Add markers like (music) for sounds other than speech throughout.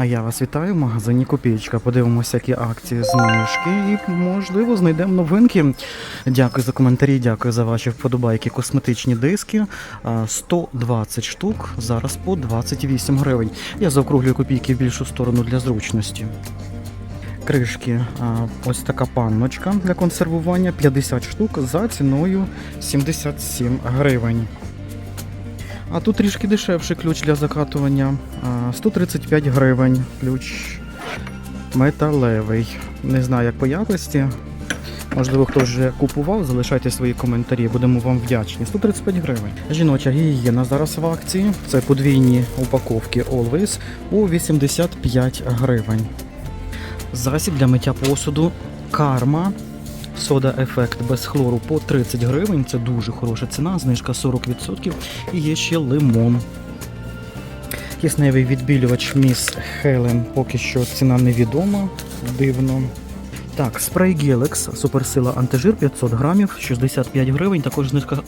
А я вас вітаю в магазині Копієчка. Подивимося, які акції знижки і, можливо, знайдемо новинки. Дякую за коментарі, дякую за ваші вподобайки. Косметичні диски. А, 120 штук, зараз по 28 гривень. Я заокруглюю копійки в більшу сторону для зручності. Кришки, ось така панночка для консервування 50 штук за ціною 77 гривень. А тут трішки дешевший ключ для закатування. 135 гривень. Ключ металевий. Не знаю, як по якості. Можливо, хтось вже купував, залишайте свої коментарі, будемо вам вдячні. 135 гривень. Жіноча гігієна зараз в акції. Це подвійні упаковки Always у 85 гривень. Засіб для миття посуду Карма. Сода ефект без хлору по 30 гривень. Це дуже хороша ціна, знижка 40%. І є ще лимон. Кисневий відбілювач Міс Хелен. Поки що ціна невідома. Дивно. Так, спрей Гелекс, суперсила антижир 500 грамів, 65 гривень, також знижка,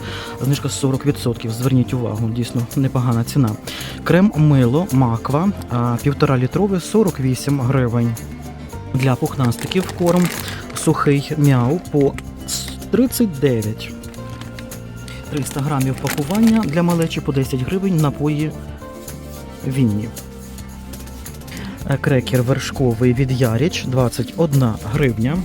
знижка 40%. Зверніть увагу, дійсно непогана ціна. Крем мило Маква, 1,5 літровий 48 гривень. Для пухнастиків корм сухий мяу по 39. 300 грамів пакування для малечі по 10 гривень, напої вінні. Е, Крекер вершковий від Яріч 21 гривня.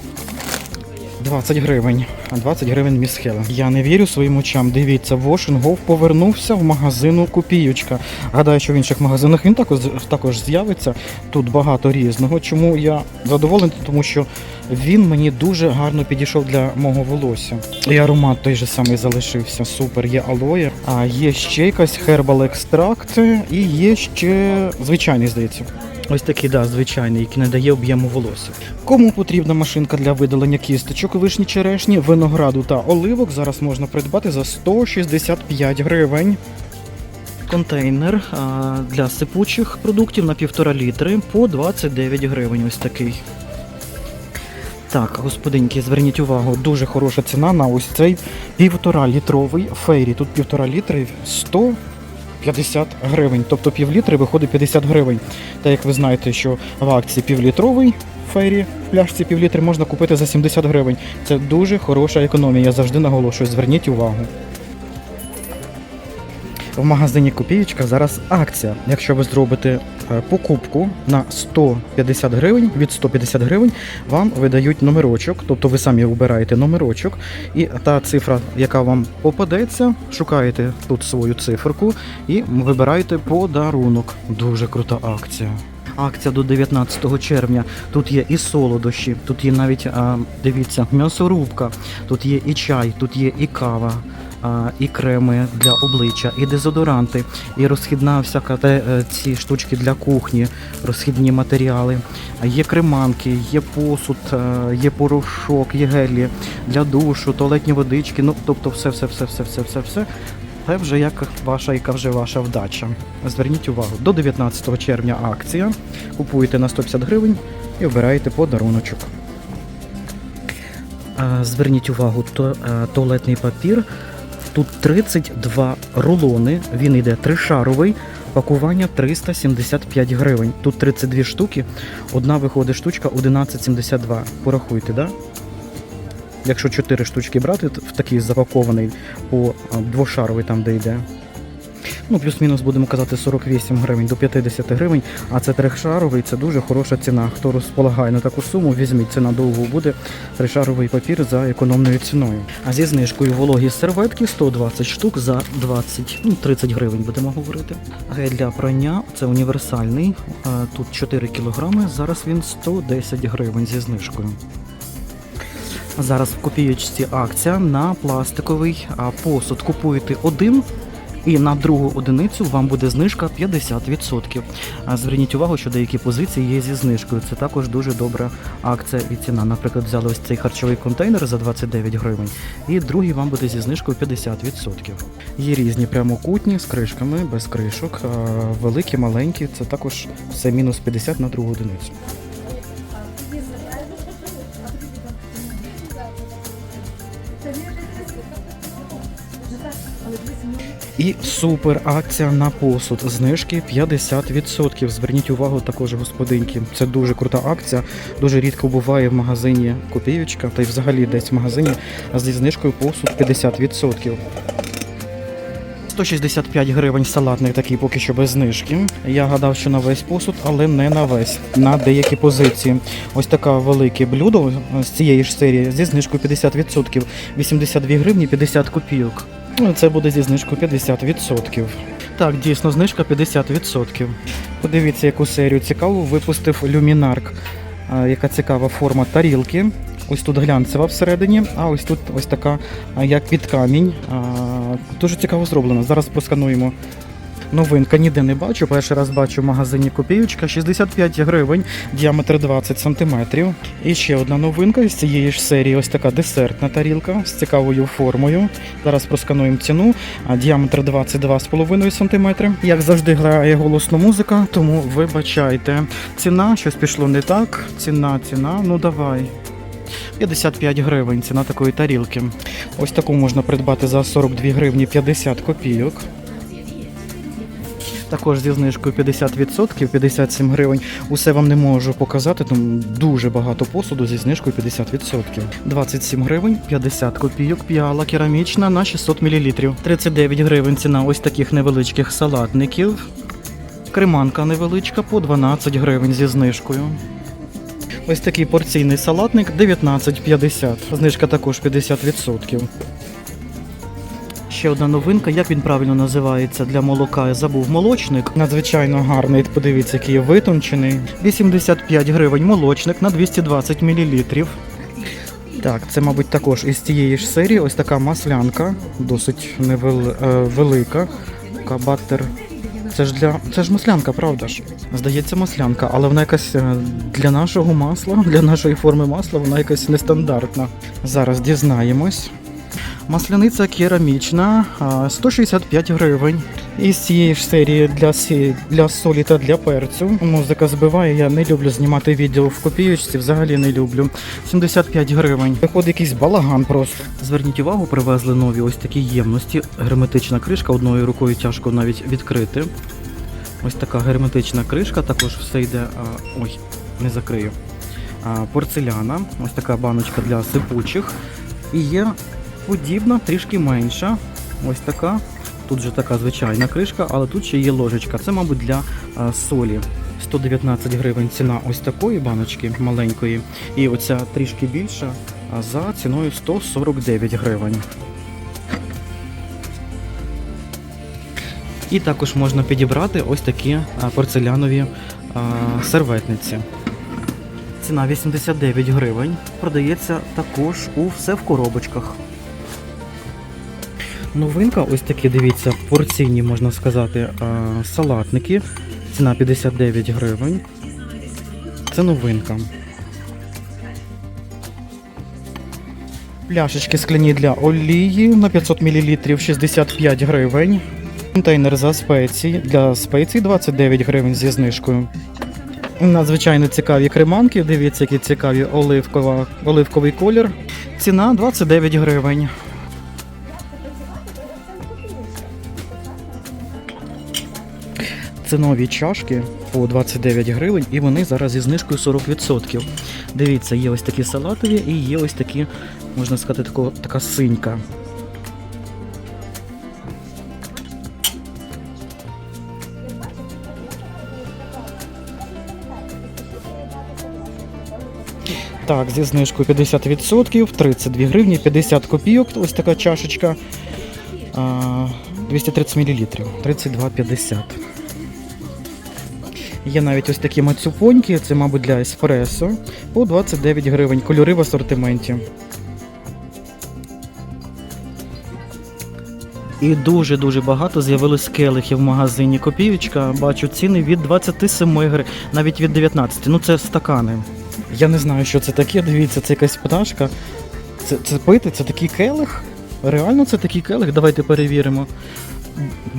20 гривень. А 20 гривень міс Хелен. Я не вірю своїм очам. Дивіться, Вошингов повернувся в магазину Копіючка. Гадаю, що в інших магазинах він також, також з'явиться. Тут багато різного. Чому я задоволений? Тому що він мені дуже гарно підійшов для мого волосся. І аромат той же самий залишився. Супер. Є алоє. А є ще якась хербал екстракт і є ще звичайний, здається. Ось такий, да, звичайний, який не дає об'єму волосся. Кому потрібна машинка для видалення кісточок, вишні черешні, винограду та оливок, зараз можна придбати за 165 гривень. Контейнер для сипучих продуктів на 1,5 літри по 29 гривень. Ось такий. Так, господинки, зверніть увагу, дуже хороша ціна на ось цей півтора літровий фейрі. Тут півтора літри 150 гривень. Тобто пів літри виходить 50 гривень. Та як ви знаєте, що в акції півлітровий фейрі в пляшці півлітри можна купити за 70 гривень. Це дуже хороша економія. Я завжди наголошую. Зверніть увагу. В магазині Копієчка зараз акція. Якщо ви зробите е, покупку на 150 гривень, від 150 гривень вам видають номерочок, тобто ви самі обираєте номерочок, і та цифра, яка вам попадеться, шукаєте тут свою циферку і вибираєте подарунок. Дуже крута акція. Акція до 19 червня. Тут є і солодощі, тут є навіть, дивіться, м'ясорубка, тут є і чай, тут є і кава, і креми для обличчя, і дезодоранти, і розхідна всяка те, е, ці штучки для кухні, розхідні матеріали. Є креманки, є посуд, е, є порошок, є гелі для душу, туалетні водички. Ну тобто, все, все, все, все, все, все, все. Це вже як ваша, яка вже ваша вдача. Зверніть увагу, до 19 червня акція. Купуєте на 150 гривень і обираєте подаруночок. Е, Зверніть увагу, туалетний папір. Тут 32 рулони, він йде тришаровий, пакування 375 гривень. Тут 32 штуки, одна виходить штучка 11,72. Порахуйте, да? Якщо 4 штучки брати в такий запакований по двошаровий там, де йде. Ну, плюс-мінус будемо казати 48 гривень до 50 гривень, а це трьохшаровий, це дуже хороша ціна. Хто розполагає на таку суму, візьміть, ціна довго буде. Тришаровий папір за економною ціною. А зі знижкою вологі серветки 120 штук за 20, ну 30 гривень будемо говорити. Гель для прання це універсальний. Тут 4 кілограми, зараз він 110 гривень зі знижкою. Зараз в копієчці акція на пластиковий посуд. Купуєте один. І на другу одиницю вам буде знижка 50%. Зверніть увагу, що деякі позиції є зі знижкою. Це також дуже добра акція і ціна. Наприклад, взяли ось цей харчовий контейнер за 29 гривень, і другий вам буде зі знижкою 50%. Є різні прямокутні з кришками, без кришок, великі, маленькі. Це також все мінус 50 на другу одиницю. І супер акція на посуд. Знижки 50%. Зверніть увагу також, господинки. Це дуже крута акція. Дуже рідко буває в магазині Копієчка, та й взагалі десь в магазині зі знижкою посуд 50%. 165 гривень салатник такий поки що без знижки. Я гадав, що на весь посуд, але не на весь, на деякі позиції. Ось таке велике блюдо з цієї ж серії зі знижкою 50%. 82 гривні 50 копійок. Ну, Це буде зі знижкою 50%. Так, дійсно, знижка 50%. Подивіться, яку серію цікаву випустив Люмінарк. Яка цікава форма тарілки. Ось тут глянцева всередині, а ось тут ось така, як під камінь. Дуже цікаво зроблено. Зараз проскануємо. Новинка ніде не бачу. Перший раз бачу в магазині Копіючка. 65 гривень, діаметр 20 сантиметрів. І ще одна новинка з цієї ж серії. Ось така десертна тарілка з цікавою формою. Зараз проскануємо ціну. Діаметр 22,5 сантиметри. Як завжди грає голосно музика, тому вибачайте. Ціна, щось пішло не так. Ціна, ціна, ну давай. 55 гривень ціна такої тарілки. Ось таку можна придбати за 42 гривні 50 копійок. Також зі знижкою 50%, 57 гривень. Усе вам не можу показати, тому дуже багато посуду зі знижкою 50%. 27 гривень, 50 копійок, піала керамічна на 600 мл. 39 гривень ціна ось таких невеличких салатників. Креманка невеличка по 12 гривень зі знижкою. Ось такий порційний салатник 19,50. Знижка також 50%. Ще одна новинка, як він правильно називається для молока, я забув молочник. Надзвичайно гарний. Подивіться, який витончений. 85 гривень молочник на 220 мл. Так, це, мабуть, також із цієї ж серії. Ось така маслянка, досить невел... е, велика. Така баттер. Це ж для це ж маслянка, правда ж? Здається, маслянка, але вона якась е, для нашого масла, (laughs) для нашої форми масла, вона якась нестандартна. Зараз дізнаємось. Масляниця керамічна, 165 гривень. Із цієї ж серії для, сі- для солі та для перцю. Музика збиває, я не люблю знімати відео в копіючці, взагалі не люблю. 75 гривень. Виходить якийсь балаган просто. Зверніть увагу, привезли нові ось такі ємності. Герметична кришка, одною рукою тяжко навіть відкрити. Ось така герметична кришка, також все йде. А, ой, не закрию. А, порцеляна, ось така баночка для сипучих. І є подібна, трішки менша. Ось така. Тут же така звичайна кришка, але тут ще є ложечка. Це, мабуть, для а, солі. 119 гривень ціна ось такої баночки маленької. І оця трішки більша за ціною 149 гривень. І також можна підібрати ось такі а, порцелянові а, серветниці. Ціна 89 гривень. Продається також у все в коробочках. Новинка, ось такі, дивіться, порційні, можна сказати, салатники. Ціна 59 гривень. Це новинка. Пляшечки скляні для олії на 500 мл 65 гривень. Контейнер за спеції для спецій 29 гривень зі знижкою. Надзвичайно цікаві креманки. Дивіться, які цікаві оливкова, оливковий колір. Ціна 29 гривень. Нові чашки по 29 гривень, і вони зараз зі знижкою 40%. Дивіться, є ось такі салатові і є ось такі, можна сказати, тако, така синька. Так, зі знижкою 50%, 32 гривні, 50 копійок, ось така чашечка. 230 мл, 32,50. Є навіть ось такі мацюпоньки, це, мабуть, для еспресо, по 29 гривень, кольори в асортименті. І дуже-дуже багато з'явилось келихів в магазині Копіючка. Бачу ціни від 27 гривень, навіть від 19. Ну це стакани. Я не знаю, що це таке. Дивіться, це якась пташка. Це, це пити, це такий келих? Реально це такий келих? Давайте перевіримо.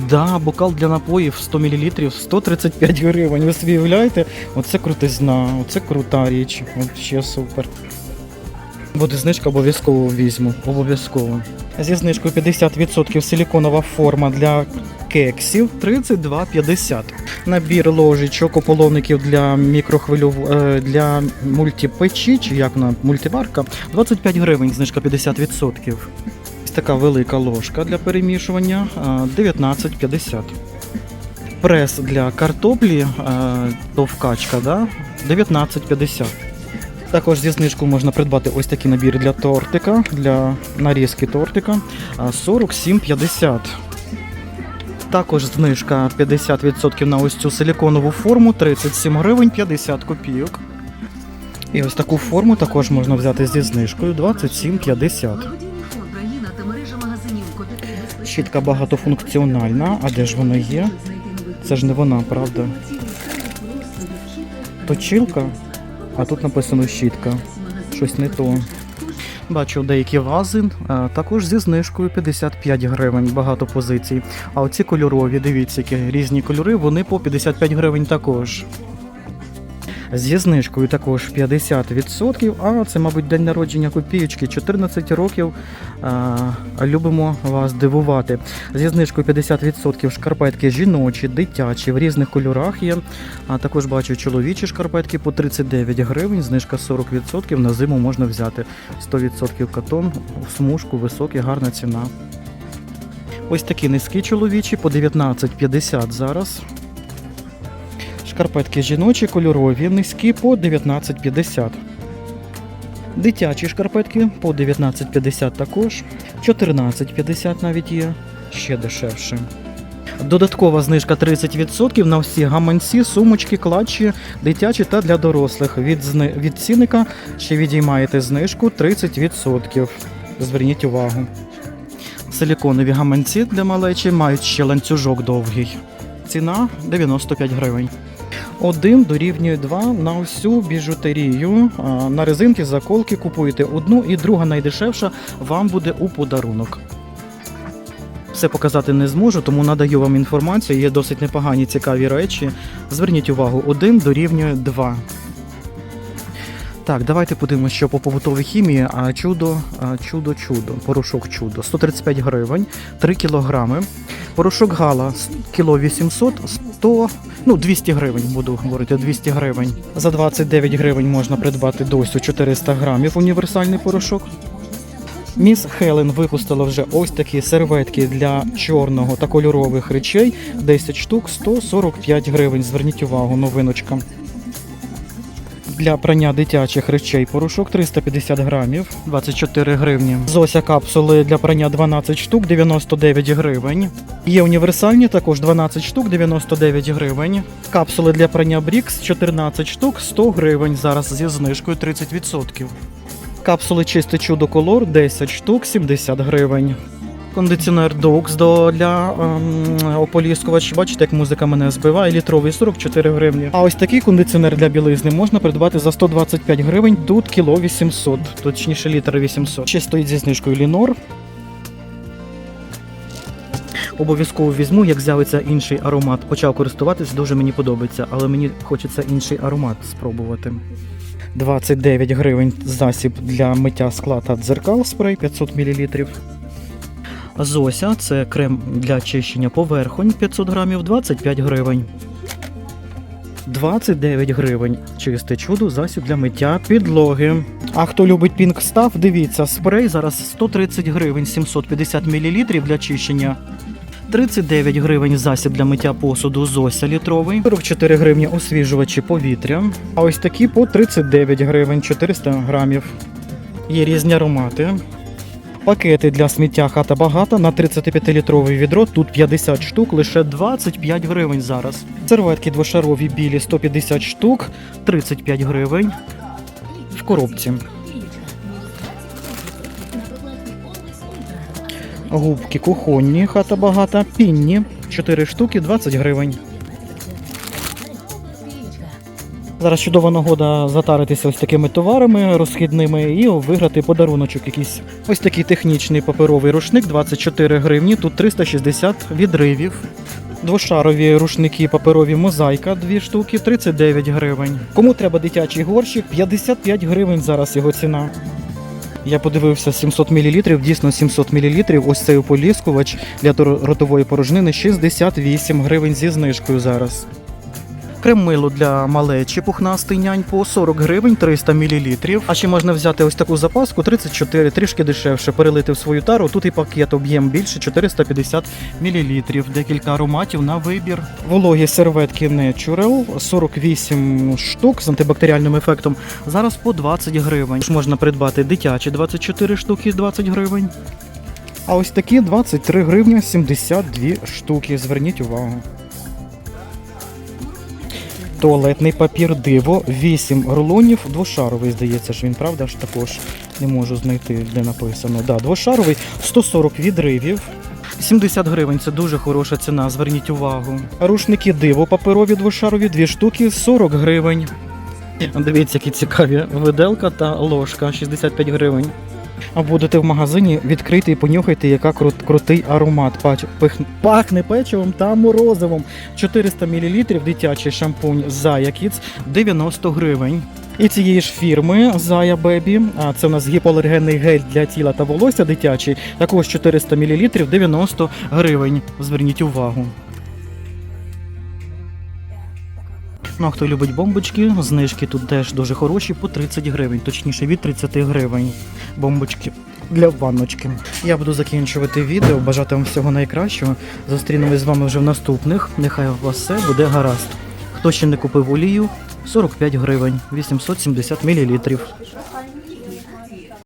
Да, бокал для напоїв 100 мл 135 гривень. Ви собі уявляєте? Оце крутизна, оце крута річ. Ще супер. Буде знижка, обов'язково візьму. Обов'язково. Зі знижкою 50% силіконова форма для кексів 32,50. Набір ложечок, ополовників для мікрохвильов... е, для мультипечі, чи як вона, мультиварка, 25 гривень, знижка 50%. Така велика ложка для перемішування е, 19,50. Прес для картоплі, товкачка, да? 19,50. Також зі знижкою можна придбати ось такі набіри для тортика, для нарізки тортика 47,50. Також знижка 50% на ось цю силіконову форму 37 гривень 50 копійок. І ось таку форму також можна взяти зі знижкою 27,50. Щітка багатофункціональна, а де ж вона є? Це ж не вона, правда? Точилка, а тут написано щітка. Щось не то. Бачу деякі вази, а, також зі знижкою 55 гривень, багато позицій. А оці кольорові, дивіться, які різні кольори, вони по 55 гривень також. Зі знижкою також 50%, а це, мабуть, день народження копієчки, 14 років. Любимо вас дивувати. Зі знижкою 50% шкарпетки жіночі, дитячі, в різних кольорах є. А також бачу чоловічі шкарпетки по 39 гривень, знижка 40%. На зиму можна взяти 100% катон, смужку, високий, гарна ціна. Ось такі низькі чоловічі по 19,50 зараз. Шкарпетки жіночі, кольорові, низькі по 19,50. Дитячі шкарпетки по 19,50 також. 14,50 навіть є. Ще дешевше. Додаткова знижка 30% на всі гаманці, сумочки, клатчі, дитячі та для дорослих. Від, зни... від цінника ще відіймаєте знижку 30%. Зверніть увагу. Силіконові гаманці для малечі мають ще ланцюжок довгий. Ціна 95 гривень. Один дорівнює 2 на всю біжутерію. На резинки, заколки купуєте одну і друга найдешевша вам буде у подарунок. Все показати не зможу, тому надаю вам інформацію. Є досить непогані цікаві речі. Зверніть увагу, один дорівнює 2. Так, давайте подивимося, що по побутовій хімії. А чудо, а, чудо, чудо. Порошок чудо. 135 гривень, 3 кілограми. Порошок гала кіло 800, 100, ну 200 гривень, буду говорити, 200 гривень. За 29 гривень можна придбати досю 400 грамів універсальний порошок. Міс Хелен випустила вже ось такі серветки для чорного та кольорових речей. 10 штук 145 гривень. Зверніть увагу, новиночка. Для прання дитячих речей порошок 350 грамів, 24 гривні. Зося капсули для прання 12 штук, 99 гривень. Є універсальні також 12 штук, 99 гривень. Капсули для прання Брікс 14 штук, 100 гривень. Зараз зі знижкою 30%. Капсули чисте чудо колор 10 штук, 70 гривень. Кондиціонер Doux до для ем, ополіскувач. Бачите, як музика мене збиває. Літровий 44 гривні. А ось такий кондиціонер для білизни можна придбати за 125 гривень. Тут кіло 800, точніше літр 800. Ще стоїть зі знижкою Лінор. Обов'язково візьму, як з'явиться інший аромат. Почав користуватись, дуже мені подобається, але мені хочеться інший аромат спробувати. 29 гривень засіб для миття скла та дзеркал спрей 500 мл. Зося це крем для чищення поверхонь 500 грамів 25 гривень. 29 гривень. Чисте чудо, засіб для миття підлоги. А хто любить Pink Stuff, дивіться, спрей зараз 130 гривень 750 мл для чищення. 39 гривень засіб для миття посуду Зося літровий, 44 гривні освіжувачі повітря. А ось такі по 39 гривень 400 грамів. Є різні аромати. Пакети для сміття хата багата на 35-літрове відро. Тут 50 штук, лише 25 гривень зараз. Серветки двошарові білі 150 штук, 35 гривень. В коробці. Губки кухонні, хата багата, пінні, 4 штуки, 20 гривень. Зараз чудова нагода затаритися ось такими товарами розхідними і виграти подаруночок якийсь. Ось такий технічний паперовий рушник 24 гривні, тут 360 відривів. Двошарові рушники паперові мозаїка, 2 штуки, 39 гривень. Кому треба дитячий горщик, 55 гривень зараз його ціна. Я подивився 700 мл, дійсно 700 мл. Ось цей ополіскувач для ротової порожнини 68 гривень зі знижкою зараз. Крем-мило для малечі пухнастий нянь по 40 гривень 300 мл. А ще можна взяти ось таку запаску 34, трішки дешевше, перелити в свою тару. Тут і пакет об'єм більше 450 мл. Декілька ароматів на вибір. Вологі серветки Natural 48 штук з антибактеріальним ефектом. Зараз по 20 гривень. Ж Можна придбати дитячі 24 штуки 20 гривень. А ось такі 23 гривні 72 штуки. Зверніть увагу. Туалетний папір диво, 8 рулонів, двошаровий, здається ж він, правда ж також не можу знайти, де написано. Да, двошаровий, 140 відривів. 70 гривень це дуже хороша ціна, зверніть увагу. Рушники диво паперові двошарові, 2 штуки 40 гривень. Дивіться, які цікаві виделка та ложка 65 гривень. А будете в магазині, відкрийте і понюхайте, яка крут, крутий аромат. Пач, пих, пахне печивом та морозивом. 400 мл дитячий шампунь Zaya Kids 90 гривень. І цієї ж фірми Zaya Baby, а це у нас гіпоалергенний гель для тіла та волосся дитячий, також 400 мл 90 гривень. Зверніть увагу. Ну, а хто любить бомбочки, знижки тут теж дуже хороші по 30 гривень, точніше від 30 гривень. Бомбочки для ванночки. Я буду закінчувати відео, бажати вам всього найкращого. Зустрінемось з вами вже в наступних. Нехай у вас все буде гаразд. Хто ще не купив олію, 45 гривень, 870 мл.